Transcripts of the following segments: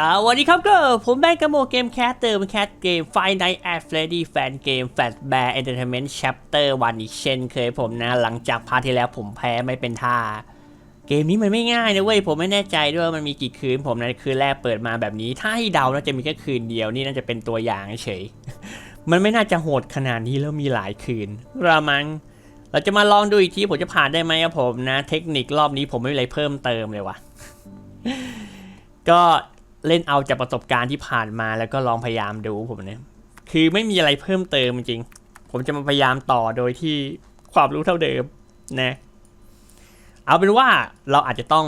สวัสดีครับก็ผมแบงก์กโมเกมแคสเตอร์เป็นแคสเกม Five Nights at Freddy Fan Game Fat Bear Entertainment Chapter วันอีกเช่นเคยผมนะ หลังจากพาร์ทที่แล้วผมแพ้ไม่เป็นท่า เกมนี้มันไม่ง่ายนะเว้ย ผมไม่แน่ใจด้วยมันมีกี่คืน ผมนะคืนแรกเปิดมาแบบนี้ ถ้าให้เดาน่าจะมีแค่คืนเดียวนี่น่าจะเป็นตัวอย่างเฉย มันไม่น่าจะโหดขนาดนี้แล้วมีหลายคืนรามังเราจะมาลองดูอีกทีผมจะผ่านได้ไหมครับผมนะ เทคนิครอบนี้ผมไม่มีอะไรเพิ่มเติมเลยวะก็ เล่นเอาจากประสบการณ์ที่ผ่านมาแล้วก็ลองพยายามดูผมเนี่ยคือไม่มีอะไรเพิ่มเติมจริง ผมจะมาพยายามต่อโดยที่ความรู้เท่าเดิมนะเอาเป็นว่าเราอาจจะต้อง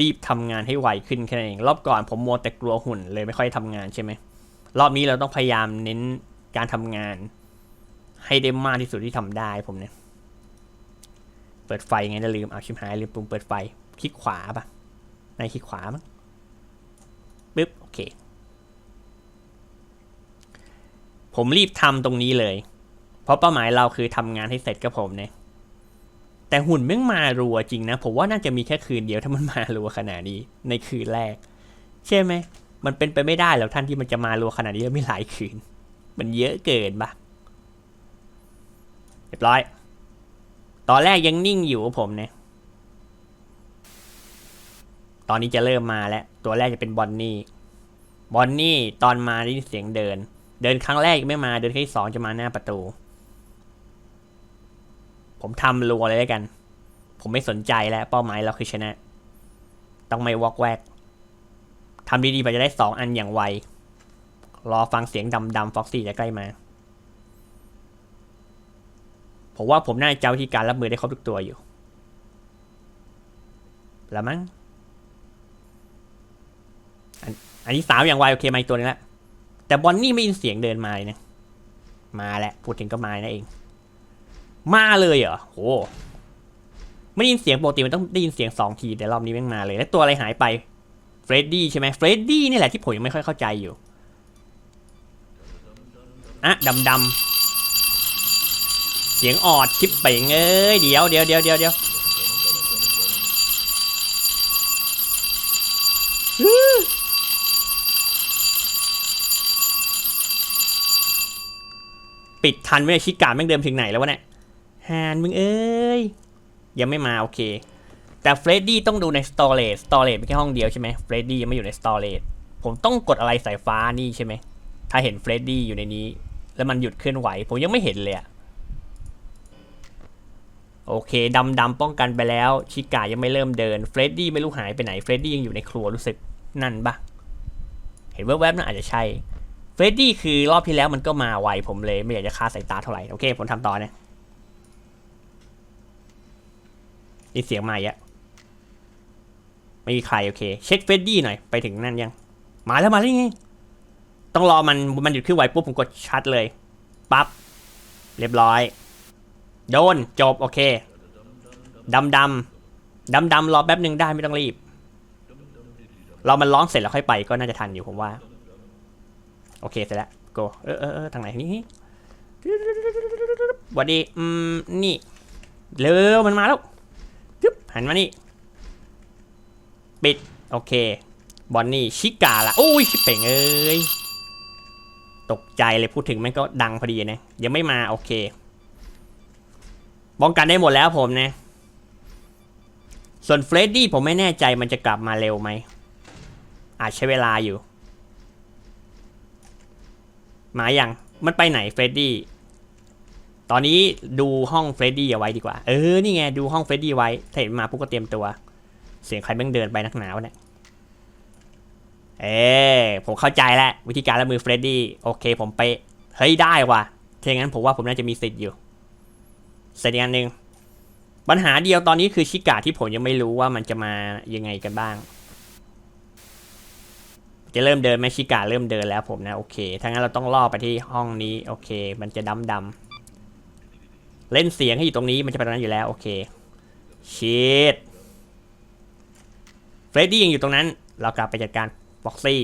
รีบทำงานให้ไวขึ้นแค่นั้นเองรอบก่อนผมมัวแต่กลัวหุ่นเลยไม่ค่อยทำงานใช่ไหมรอบนี้เราต้องพยายามเน้นการทำงาน ให้ได้มากที่สุดที่ทำได้ผมเนี่ยเปิดไฟไงจะลืมเอาชิมหายลืมปุ่มเปิดไฟคลิกขวาปะในคลิกขวามั้ง ปึ๊บโอเค ผมรีบทำตรงนี้เลย เพราะเป้าหมายเราคือทำงานให้เสร็จกับผมเนี่ยแต่หุ่นแม่งมารัวจริงนะ ผมว่าน่าจะมีแค่คืนเดียวถ้ามันมารัวขนาดนี้ในคืนแรก ใช่ไหม มันเป็นไปไม่ได้หรอกท่านที่มันจะมารัวขนาดนี้แล้วมีหลายคืน มันเยอะเกินปะเรียบร้อย ตอนแรกยังนิ่งอยู่กับผมเนี่ย ตอนนี้จะเริ่มมาแล้ว ตัวแรกจะเป็นบอนนี่ บอนนี่ตอนมาได้ยินเสียงเดิน เดินครั้งแรกยังไม่มา เดินครั้งที่สองจะมาหน้าประตู ผมทำรัวเลยแล้วกัน ผมไม่สนใจแล้ว เป้าหมายเราคือชนะ ต้องไม่วอกแวกทำดีๆไปจะได้สองอันอย่างไว รอฟังเสียงดำๆฟ็อกซี่จะใกล้มา ผมว่าผมน่าจะเจ้าวิธีการรับมือได้ครบทุกตัวอยู่ล้วมั้ง อันนี้สามอย่างไวโอเคมาอีกตัวนึงแล้วแต่บอนนี่ไม่ยินเสียงเดินมาเลยนะมาแล้วพูดถึงก็มานั่นเอง มาเลยเหรอโหไม่ได้ยินเสียงปกติมันต้องได้ยินเสียงสองทีแต่รอบนี้แม่งมาเลย แล้วตัวอะไรหายไปเฟรดดี้ใช่ไหมเฟรดดี้นี่แหละที่ผมยังไม่ค่อยเข้าใจอยู่อะดำดำเสียงออดชิปเป่งเอ้ยเดี๋ยวเดี๋ยวเดี๋ยวเดี๋ยวเดี๋ยว ปิดทันไม่ได้ชิกาแม่งเดิมถึงไหนแล้ววะเนี่ยฮานมึงเอ้ย ยังไม่มาโอเค แต่เฟรดดี้ต้องดูในสตอเรจสตอเรจเป็นแค่ห้องเดียวใช่ไหมเฟรดดี้ยังไม่อยู่ในสตอเรจผมต้องกดอะไรสายฟ้านี่ใช่ไหม ถ้าเห็นเฟรดดี้อยู่ในนี้ แล้วมันหยุดเคลื่อนไหว ผมยังไม่เห็นเลยอะโอเคดำดำป้องกันไปแล้ว ชิกายังไม่เริ่มเดินเฟรดดี้ไม่รู้หายไปไหนเฟรดดี้ยังอยู่ในครัวรู้สึกนั่นปะเห็นแวบๆนั่นอาจจะใช่ เฟดดี้คือรอบที่แล้วมันก็มาไวผมเลยไม่อยากจะคาสายตาเท่าไหร่ โอเค ผมทำต่อนะนี่เสียงมาอีกอะไม่มีใครโอเค เช็คเฟดดี้หน่อย ไปถึงนั่นยัง มาแล้วมาแล้วไงต้องรอมันมันหยุดขึ้นไวปุ๊บผมกดชัดเลยปั๊บเรียบร้อย โดน จบ โอเคดำดำดำดำรอแป๊บหนึ่งได้ไม่ต้องรีบ เรามันร้องเสร็จแล้วค่อยไปก็น่าจะทันอยู่ผมว่า โอเคเสร็จแล้วโกเออเออเออทางไหนนี่วัดดีอืมนี่เร็วมันมาแล้วจึ๊บหันมานี่ปิดโอเค บอนนี่ชิกาละโอ้ยชิเป่งเอ้ยตกใจเลยพูดถึงมันก็ดังพอดีนะยังไม่มาโอเคป้องกันได้หมดแล้วผมนะ ส่วนเฟรดดี้ผมไม่แน่ใจมันจะกลับมาเร็วไหมอาจใช้เวลาอยู่ มาอย่างมันไปไหนเฟรดดี้ตอนนี้ดูห้องเฟรดดี้เอาไว้ดีกว่า เออ นี่ไง ดูห้องเฟรดดี้ไว้ถ้าเห็นมาปุ๊บก็เตรียมตัว เสียงใครแม่งเดินไปนักหนาวเนี่ย เออผมเข้าใจแล้ว วิธีการละมือเฟรดดี้โอเค ผมไป เฮ้ย ได้ว่ะถ้าอย่างนั้นผมว่าผมน่าจะมีสิทธิ์อยู่เสร็จอีกอันหนึ่งปัญหาเดียวตอนนี้คือชิกาที่ผมยังไม่รู้ว่ามันจะมายังไงกันบ้าง จะเริ่มเดินไหมชิกาเริ่มเดินแล้วผมนะโอเคถ้างั้นเราต้องล่อไปที่ห้องนี้โอเค มันจะดำดำเล่นเสียงให้อยู่ตรงนี้มันจะเป็นตรงนั้นอยู่แล้วโอเคชีตเฟรดดี้ยังอยู่ตรงนั้น เรากลับไปจัดการฟ็อกซี่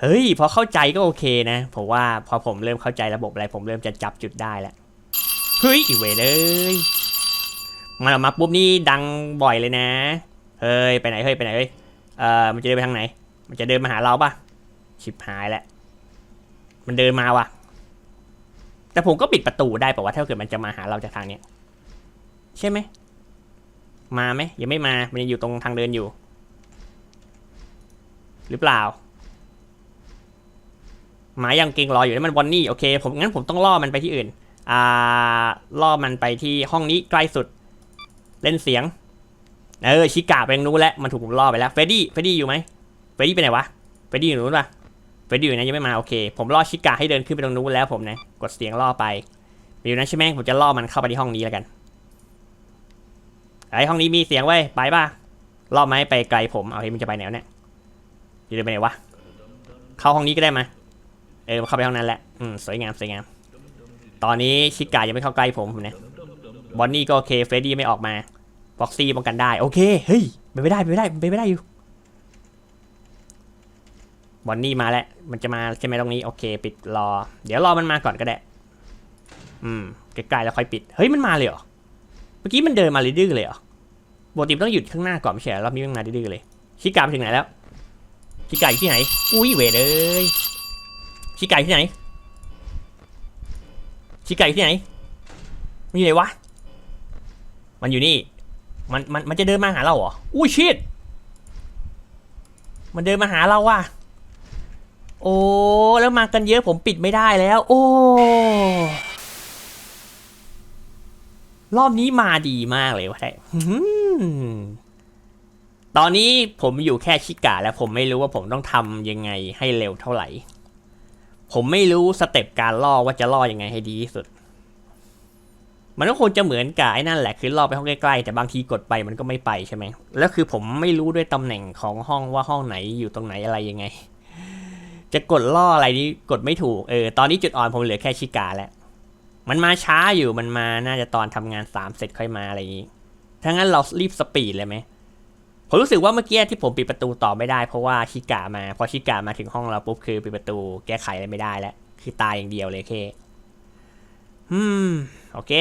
เฮ้ยพอเข้าใจก็โอเคนะผมว่าพอผมเริ่มเข้าใจระบบอะไรผมเริ่มจะจับจุดได้แล้วเฮ้ยอีเวเลยมาออกมาปุ๊บนี่ดังบ่อยเลยนะเฮ้ยไปไหนเฮ้ยไปไหนเฮ้ยเอ่อมันจะเดินไปทางไหน มันจะเดินมาหาเราปะชิบหายแล้วมันเดินมาว่ะ แต่ผมก็ปิดประตูได้ปะว่าถ้าเกิดมันจะมาหาเราจากทางเนี้ยใช่ไหม มาไหมยังไม่มา มันยังอยู่ตรงทางเดินอยู่ หรือเปล่า หมายังเก่งรออยู่นั่นมันบอนนี่โอเค ผมงั้นผมต้องล่อมันไปที่อื่น อ่า ล่อมันไปที่ห้องนี้ใกล้สุด เล่นเสียง เออ ชิกาไปทางนู้นแล้ว มันถูกผมล่อไปแล้ว เฟดดี้ เฟดดี้อยู่ไหม เฟรดี้ไปไหนวะเฟรดี้อยู่นู้นปะเฟรดี้อยู่นะยังไม่มาโอเค ผมล่อชิกาให้เดินขึ้นไปตรงนู้นแล้วผมนะ กดเสียงล่อไปอยู่นั้นใช่ไหมผมจะล่อมันเข้าไปที่ห้องนี้แล้วกันไอห้องนี้มีเสียงไว้ไปป่ะล่อไหมไปไกลผมเอาเฮ้ยมันจะไปไหนวเนี่ยจะเดินไปไหนวะเข้าห้องนี้ก็ได้มาเออเข้าไปห้องนั้นแหละอืมสวยงามสวยงาม ตอนนี้ชิกายังไม่เข้าใกล้ผมผมเนี่ยบอนนี่ก็โอเคเฟรดดี้ไม่ออกมาฟ็อกซี่ป้องกันได้โอเคเฮ้ยไปไม่ได้ไปไม่ได้ไปไม่ได้อยู่ บอนนี่มาแล้ว มันจะมาใช่ไหมตรงนี้ โอเคปิดรอ เดี๋ยวรอมันมาก่อนก็ได้ อืมใกล้ๆแล้วค่อยปิด เฮ้ยมันมาเลยเหรอ เมื่อกี้มันเดินมาดื้อๆเลยเหรอปกติมต้องหยุดข้างหน้าก่อนไม่ใช่เหรอรอบนี้มันมาดื้อๆเลย ชิกาไปถึงไหนแล้ว ชิกาอยู่ที่ไหน อุ้ยเวรเลยชิกาอยู่ที่ไหน ชิกาอยู่ที่ไหนมันอยู่ไหนวะ มันอยู่นี่ มันมันมันจะเดินมาหาเราเหรอ อุ้ยชิดมันเดินมาหาเราว่ะ โอ้ แล้วมากันเยอะผมปิดไม่ได้แล้ว โอ้ รอบนี้มาดีมากเลยวะไทยตอนนี้ผมอยู่แค่ชิกาแล้วผมไม่รู้ว่าผมต้องทำยังไงให้เร็วเท่าไหร่ ผมไม่รู้สเต็ปการล่อว่าจะล่อยังไงให้ดีที่สุด มันก็คงจะเหมือนกับไอ้นั่นแหละคือล่อไปห้องใกล้ๆแต่บางทีกดไปมันก็ไม่ไปใช่ไหมแล้วคือผมไม่รู้ด้วยตำแหน่งของห้องว่าห้องไหนอยู่ตรงไหนอะไรยังไง จะกดล่ออะไรนี้กดไม่ถูก เออ ตอนนี้จุดอ่อนผมเหลือแค่ชิกาแล้ว มันมาช้าอยู่ มันมา น่าจะตอนทำงานสามเสร็จค่อยมาอะไรอย่างนี้ ถ้างั้นเรารีบสปีดเลยไหม ผมรู้สึกว่าเมื่อกี้ที่ผมปิดประตูต่อไม่ได้เพราะว่าชิกามา พอชิกามาถึงห้องเราปุ๊บคือปิดประตูแก้ไขอะไรไม่ได้แล้ว คือตายอย่างเดียวเลยเคอืม โอเค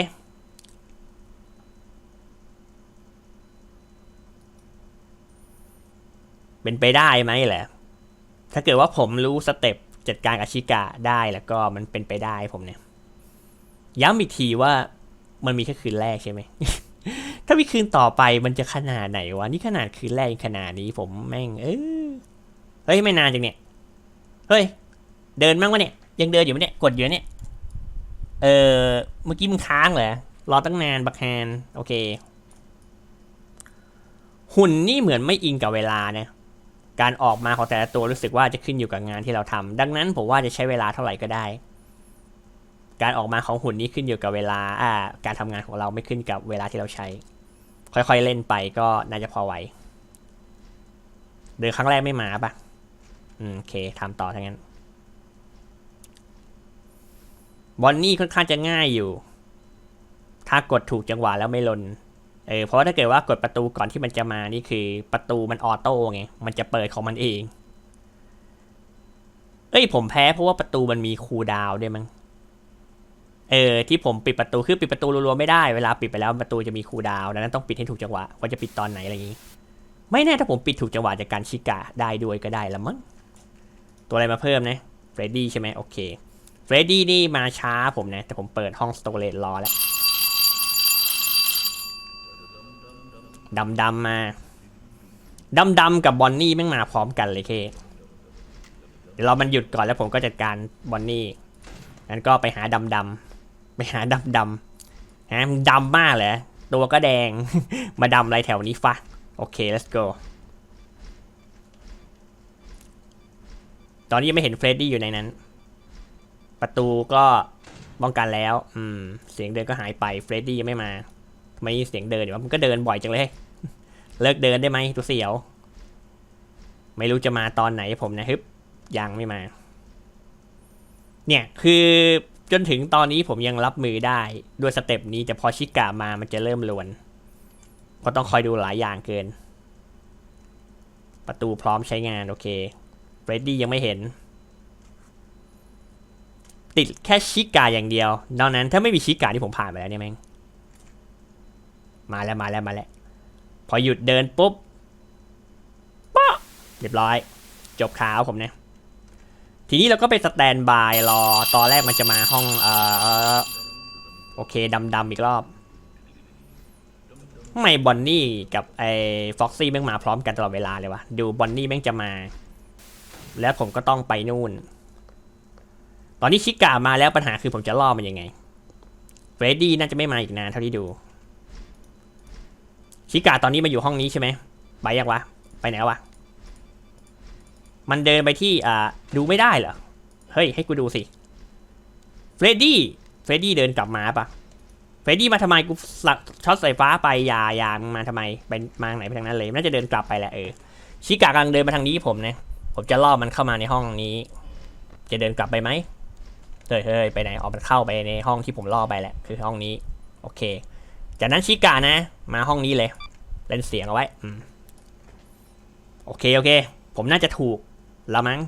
เป็นไปได้ไหมแหละ ถ้าเกิดว่าผมรู้สเต็ปจัดการกับชิกาได้แล้วก็มันเป็นไปได้ผมเนี่ย ย้ำอีกทีว่ามันมีแค่คืนแรกใช่ไหม ถ้ามีคืนต่อไปมันจะขนาดไหนวะ นี่ขนาดคืนแรกขนาดนี้ผมแม่ง เออเฮ้ยไม่นานจังเนี่ย เฮ้ย เดินมั้งวะเนี่ย ยังเดินอยู่ไหมเนี่ย กดอยู่เนี่ย เออเมื่อกี้มึงค้างเหรอ รอตั้งนานบักแฮนโอเค หุ่นนี่เหมือนไม่อิงกับเวลานะ การออกมาของแต่ละตัวรู้สึกว่าจะขึ้นอยู่กับงานที่เราทำดังนั้นผมว่าจะใช้เวลาเท่าไหร่ก็ได้ การออกมาของหุ่นนี้ขึ้นอยู่กับเวลาอ่าการทำงานของเราไม่ขึ้นกับเวลาที่เราใช้ ค่อยๆเล่นไปก็น่าจะพอไหวเดินครั้งแรกไม่มาปะอืมโอเคทำต่อทั้งนั้นบอนนี่ค่อนข้างจะง่ายอยู่ ถ้ากดถูกจังหวะแล้วไม่ลน เออเพราะาถ้าเกิดว่ากดประตูก่อนที่มันจะมานี่คือประตูมันออโต้ไงมันจะเปิดของมันเอง เอ้ยผมแพ้เพราะว่าประตูมันมีคูลดาวด้วยมั้งเออที่ผมปิดประตูคือปิดประตูรัวๆไม่ได้เวลาปิดไปแล้วประตูจะมีคูลดาวน์ดังนั้นต้องปิดให้ถูกจังหวะว่าจะปิดตอนไหนอะไรอย่างนี้ ไม่แน่ถ้าผมปิดถูกจังหวะจากการชิกาได้ด้วยก็ได้ละมั้งตัวอะไรมาเพิ่มนะเฟรดดี้ใช่ไหมโอเคเฟรดดี้นี่มาช้าผมนะแต่ผมเปิดห้องสโตรเลจรอแล้ว ดำดำมาดำดำกับบอนนี่แม่งมาพร้อมกันเลยเค เดี๋ยวเรามันหยุดก่อนแล้วผมก็จัดการบอนนี่งั้นก็ไปหาดำดำไปหาดำดำฮะมึงดำมากเลยตัวก็แดง มาดำอะไรแถวนี้ฟะ โอเค let's go ตอนนี้ยังไม่เห็นเฟรดดี้อยู่ในนั้น ประตูก็ป้องกันแล้ว อืม เสียงเดินก็หายไป เฟรดดี้ยังไม่มา ไม่เสียงเดินเดี๋ยวมันก็เดินบ่อยจังเลย เลิกเดินได้ไหมตัวเสียว ไม่รู้จะมาตอนไหนผมนะฮึบยังไม่มา เนี่ยคือจนถึงตอนนี้ผมยังรับมือได้ด้วยสเต็ปนี้แต่พอชิกามามันจะเริ่มลวนก็ต้องคอยดูหลายอย่างเกิน ประตูพร้อมใช้งานโอเคเฟรดดี้ยังไม่เห็น ติดแค่ชิกาอย่างเดียวนอกนั้นถ้าไม่มีชิกาที่ผมผ่านไปแล้วเนี่ยแม่ง มาแล้วมาแล้วมาแล้ว พอหยุดเดินปุ๊บป๊ะเรียบร้อย จบขาวผมเนี่ยทีนี้เราก็ไปสแตนบายรอ ตอนแรกมันจะมาห้องเอ่อโอเคดำดำๆอีกรอบไม่บอนนี่กับไอ้ฟ็อกซี่แม่งมาพร้อมกันตลอดเวลาเลยวะดูบอนนี่แม่งจะมา แล้วผมก็ต้องไปนู่น ตอนนี้ชิกามาแล้วปัญหาคือผมจะล่อมันยังไงเฟรดดี้น่าจะไม่มาอีกนานเท่าที่ดู ชิกาตอนนี้มาอยู่ห้องนี้ใช่ไหมไปยังวะ ไปไหนวะ มันเดินไปที่อ่าดูไม่ได้เหรอ เฮ้ย ให้กูดูสิเฟรดดี้เฟรดดี้เดินกลับมาปะเฟรดดี้มาทำไมกูสักช็อตสายฟ้าไปยายามมาทำไมไปมาทาไหนไปทางนั้นเลยน่าจะเดินกลับไปแหละเออชิกากำลังเดินมาทางนี้ผมนะผมจะล่อมันเข้ามาในห้องนี้ จะเดินกลับไปไหมเฮ้ยเฮ้ยไปไหนออกมันเข้าไปในห้องที่ผมล่อไปแหละ คือห้องนี้ โอเค จากนั้นชิกานะ มาห้องนี้เลยเล่นเสียงเอาไว้โอเคโอเค ผมน่าจะถูกล้วมั้ง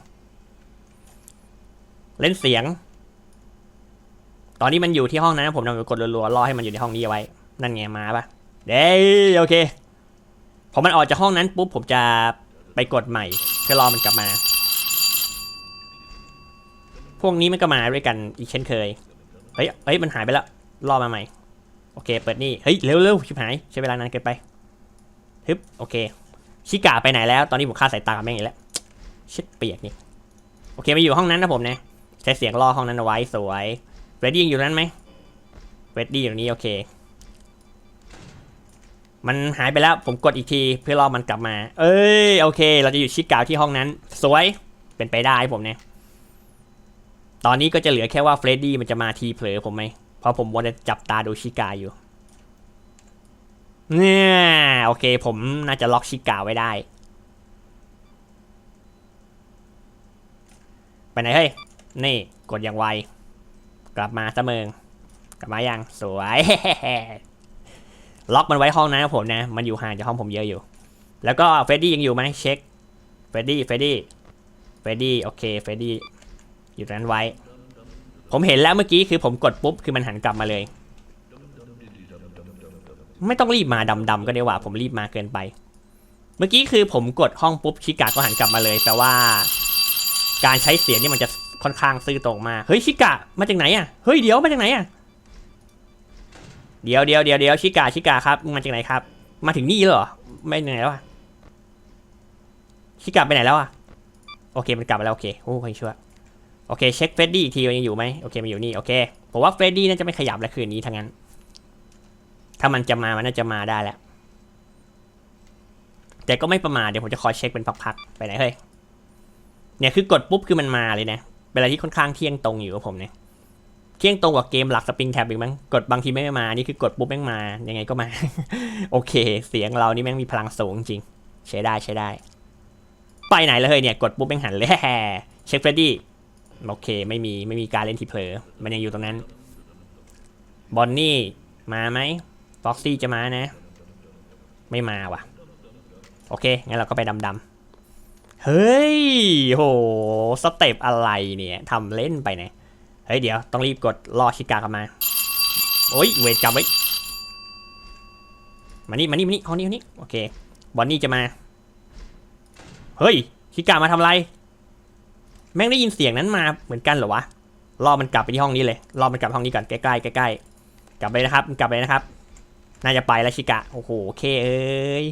เล่นเสียง ตอนนี้มันอยู่ที่ห้องนั้นผมทำกดรัวๆรอให้มันอยู่ในห้องนี้เอาไว้ นั่นไงมาปะเด้โอเคพอมันออกจากห้องนั้นปุ๊บผมจะไปกดใหม่เพื่อรอมันกลับมา พวกนี้มันก็มาด้วยกันอีกเช่นเคย เฮ้ยเฮ้ยมันหายไปแล้วรอมาใหม่ โอเค เปิดนี่ เฮ้ย เร็วเร็วชิบหาย ใช้เวลานานเกินไปฮึบโอเค ชิกาไปไหนแล้ว ตอนนี้ผมฆ่าสายตาแม่งอีกแล้วชิดเปียกนี่ โอเคมาอยู่ห้องนั้นนะผมนะ ใช้เสียงล่อห้องนั้นเอาไว้สวยเฟรดดี้ยังอยู่นั้นไหมเฟรดดี้อยู่นี้โอเค มันหายไปแล้ว ผมกดอีกทีเพื่อรอมันกลับมา เอ้ย โอเค เราจะอยู่ชิกาวที่ห้องนั้น สวย เป็นไปได้ผมเนี่ยตอนนี้ก็จะเหลือแค่ว่าเฟรดดี้มันจะมาทีเผลอผมไหม เพราะผมวัจะจับตาดูชิกาอยู่ เนี่ย โอเค ผมน่าจะล็อกชิกาไว้ได้ ไปไหนเฮ้ย นี่ กดอย่างไว กลับมาเสมงกลับมายัง สวย ล็อกมันไว้ห้องนะครับผมนะ มันอยู่ห่างจากห้องผมเยอะอยู่ แล้วก็เฟดดี้ยังอยู่ไหมเช็ค เฟดดี้ เฟดดี้ เฟดดี้ โอเค เฟดดี้ อยู่นั้นไว้ ผมเห็นแล้วเมื่อกี้คือผมกดปุ๊บคือมันหันกลับมาเลย ไม่ต้องรีบมาดำๆก็ได้ว่าผมรีบมาเกินไป เมื่อกี้คือผมกดห้องปุ๊บชิกาก็หันกลับมาเลยแปลว่า การใช้เสียงนี่มันจะค่อนข้างซื่อตรงมากเฮ้ยชิกะมาจากไหนอะเฮ้ยเดี๋ยวมาจากไหนอะเดี๋ยวเดี๋ยวเดี๋ยวเดี๋ยวชิกาชิกาครับมาจากไหนครับ มาถึงนี่เหรอไม่ไหนแล้วอะชิกาไปไหนแล้วอะโอเคมันกลับมาแล้วโอเคโอ้ยชัวร์ โอเคเช็คเฟรดดี้อีกทีมันยังอยู่ไหมโอเคมันอยู่นี่โอเคผมว่าเฟรดดี้น่าจะไม่ขยับแล้วคืนนี้ทั้งนั้น ถ้ามันจะมามันน่าจะมาได้แหละแต่ก็ไม่ประมาทเดี๋ยวผมจะคอยเช็คเป็นพักๆไปไหนเฮ้ยเนี่ยคือกดปุ๊บคือมันมาเลยนะเป็นอะไรที่ค่อนข้างเที่ยงตรงอยู่กับผมเนี่ยเที่ยงตรงกว่าเกมหลักสปริงแท็บอีกมั้งกดบางทีไม่มานี่คือกดปุ๊บแม่งมายังไงก็มา โอเค เสียงเรานี่แม่งมีพลังสูงจริง ใช้ได้ใช้ได้ ไปไหนแล้วเฮ้ยเนี่ยกดปุ๊บแม่งหันเลยแฮ่เช็คเฟรดดี้ โอเคไม่มีไม่มีการเล่นทีเพลอ มันยังอยู่ตรงนั้น บอนนี่มาไหมฟ็อกซี่จะมานะ ไม่มาว่ะ โอเค งั้นเราก็ไปดำๆเฮ้ยโหสเต็ปอะไรเนี่ยทำเล่นไปเนี่ยเฮ้ยเดี๋ยวต้องรีบกดรอชิกากลับมา โอ้ยเวทกลับไว้มานี่มานี่มานี่ห้องนี้ห้องนี้โอเค บอนนี่จะมา เฮ้ยชิกามาทำอะไร แม่งได้ยินเสียงนั้นมาเหมือนกันเหรอวะรอมันกลับไปที่ห้องนี้เลยรอมันกลับห้องนี้ก่อนใกล้ๆใกล้ๆกลับไปนะครับกลับไปนะครับ น่าจะไปแล้วชิกะโอ้โหโอเคเอ้ย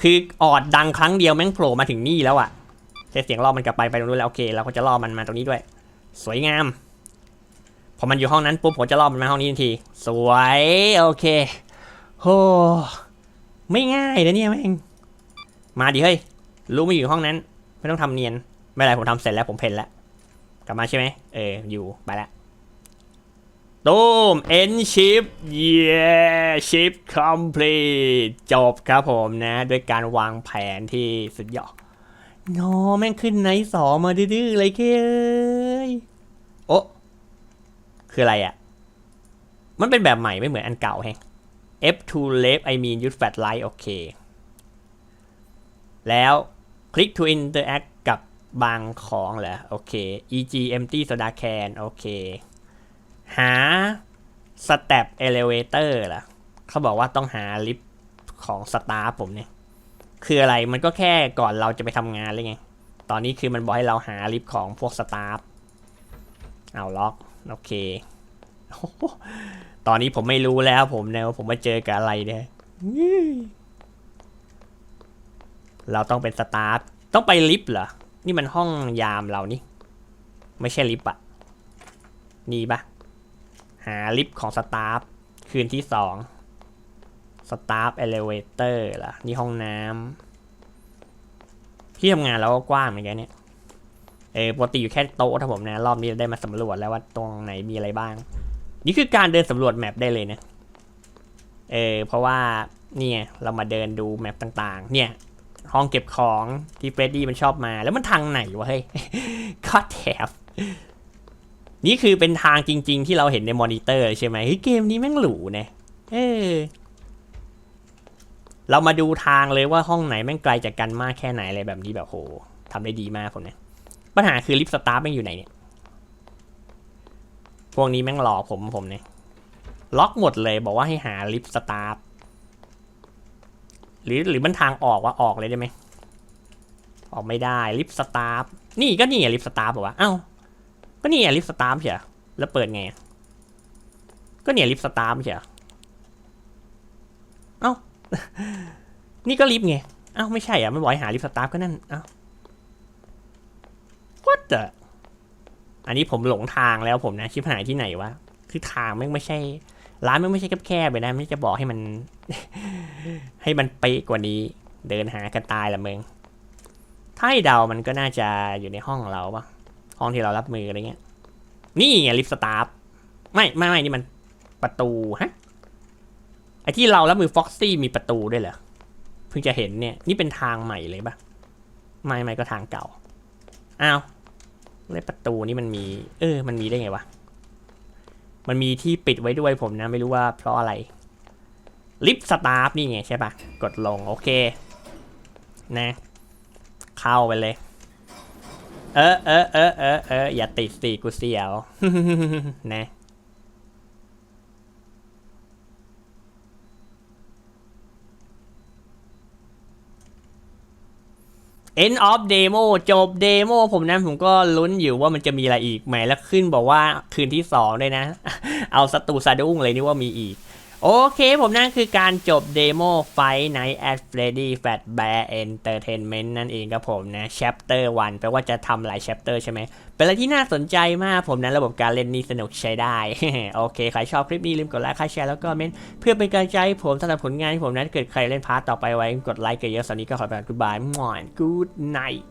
คือออดดังครั้งเดียวแม่งโผล่มาถึงนี่แล้วอะ่ะใช้เสียงล่อมันกลับไปไปตรงนู้นแล้วโอเคเราก็จะล่อมันมาตรงนี้ด้วย สวยงามพอมันอยู่ห้องนั้นปุ๊บผมจะล่อมันมาห้องนี้ทันที สวยโอเคโหไม่ง่ายนะเนี่ยแม่งมาดิเฮ้ยรู้ม่อยู่ห้องนั้น ไม่ต้องทำเนียน ไม่ไรผมทำเสร็จแล้วผมเพนแล้ว กลับมาใช่ไหมเอออยู่ไปละตูมเอ็นชิปเย้ชิปคอมพลีทจบครับผมนะ ด้วยการวางแผนที่สุดยอดโนแม่งขึ้นไนสองมาดื้อๆเลยเคยโอ้คืออะไรอะ่ะ มันเป็นแบบใหม่ไม่เหมือนอันเก่าแฮง F2 left I mean use fat light โอเค แล้ว click to interact กับ บางของเหรอ โอเค EG empty soda can โอเค หา step elevator เหรอเขาบอกว่าต้องหาลิฟต์ของสตาฟผมเนี่ย คืออะไรมันก็แค่ก่อนเราจะไปทำงานเลยไง ตอนนี้คือมันบอกให้เราหาลิฟต์ของพวกสตาฟเอาล็อก โอเค ตอนนี้ผมไม่รู้แล้วผมเนี่ยว่าผมมาเจอกับอะไรเนี่ยเราต้องเป็นสตาฟต้องไปลิฟต์เหรอ นี่มันห้องยามเรานี่ ไม่ใช่ลิฟต์อะนี่ปะหาลิฟต์ของสตาฟคืนที่สองสตาฟเอเลเวเตอร์ล่ะ นี่ห้องน้ำที่ทำงานเราก็กว้างเหมือนกันเนี่ยเออปกติอยู่แค่โต๊ะถ้าผมนะ รอบนี้ได้มาสำรวจแล้วว่าตรงไหนมีอะไรบ้าง นี่คือการเดินสำรวจแมปได้เลยนะ เออเพราะว่าเนี่ยเรามาเดินดูแมปต่างๆ เนี่ย ห้องเก็บของที่เฟรดดี้มันชอบมา แล้วมันทางไหนวะเฮ้ยก็แถบนี่คือเป็นทางจริง ๆ ที่เราเห็นในมอนิเตอร์ใช่ไหมเฮ้ยเกมนี้แม่งหรูเนี่ยเออเรามาดูทางเลยว่าห้องไหนแม่งไกลจากกันมากแค่ไหนอะไรแบบนี้แบบโหทำได้ดีมากผมเนี่ยปัญหาคือลิฟต์สตาร์ทแม่งอยู่ไหนเนี่ย พวกนี้แม่งหลอกผมผมเนี่ยล็อกหมดเลยบอกว่าให้หาลิฟต์สตาร์ท หรือหรือมันทางออกว่าออกเลยได้ไหมออกไม่ได้ลิฟต์สตาร์ทนี่ก็นี่ไงลิฟต์สตาร์ทบอกว่าเอ้าก็นี่ไงลิฟต์สตาร์ทเฉยแล้วเปิดไง ก็เนี่ยลิฟต์สตาร์ทเฉยเอ้านี่ก็ลิฟต์ไงเอ้าไม่ใช่อะมันบอกให้หาลิฟต์สตาร์ทก็นั่นเอ้า what the อันนี้ผมหลงทางแล้วผมนะชิบหายที่ไหนวะคือทางแม่ไม่ใช่ ร้านม่งไม่ใช่แคบๆไปนะไม่จะบอกให้มัน ให้มันเป๊ะกว่านี้ เดินหากันตายละเมืองถ้าให้เดามันก็น่าจะอยู่ในห้องของเราปะห้องที่เรารับมืออะไรเงี้ย นี่ไงลิฟต์สตาร์ฟไม่ไม่ไม่นี่มันประตูฮะไอที่เรารับมือฟ็อกซี่มีประตูด้วยเหรอเพิ่งจะเห็นเนี่ยนี่เป็นทางใหม่เลยปะไม่ไม่ก็ทางเก่าอ้าวแล้วประตูนี่มันมี เออ มันมีได้ไงวะ มันมีที่ปิดไว้ด้วยผมนะไม่รู้ว่าเพราะอะไรลิฟต์สตาร์ฟนี่ไงใช่ปะกดลงโอเค นะ เข้าไปเลย เออเออเออเออเอออย่าติดสิกูเสียวนะ End of Demo จบเดโมผมนะผมก็ลุ้นอยู่ว่ามันจะมีอะไรอีกไหมแล้วขึ้นบอกว่าคืนที่สองด้วยนะ เอาสตูสะดุ้งเลยนี่ว่ามีอีก โอเคผมนั่นคือการจบเดโม Fight Night at Freddy Fazbear Entertainment นั่นเองครับผมนะ Chapter 1แปลว่าจะทำหลาย Chapter ใช่ไหม เป็นอะไรที่น่าสนใจมากผมนะระบบการเล่นนี่สนุกใช้ได้ โอเค ใครชอบคลิปนี้ลืมกดไลค์ใครแชร์แล้วก็เมนต์เพื่อเป็นกำลังใจให้ผมสำหรับผลงานที่ผมนั้นเกิดใครเล่นพาร์ทต่อไปไว้ กดไลค์กันเยอะสำหรับวันนี้ก็ขอไปก่อน goodbye มอน good night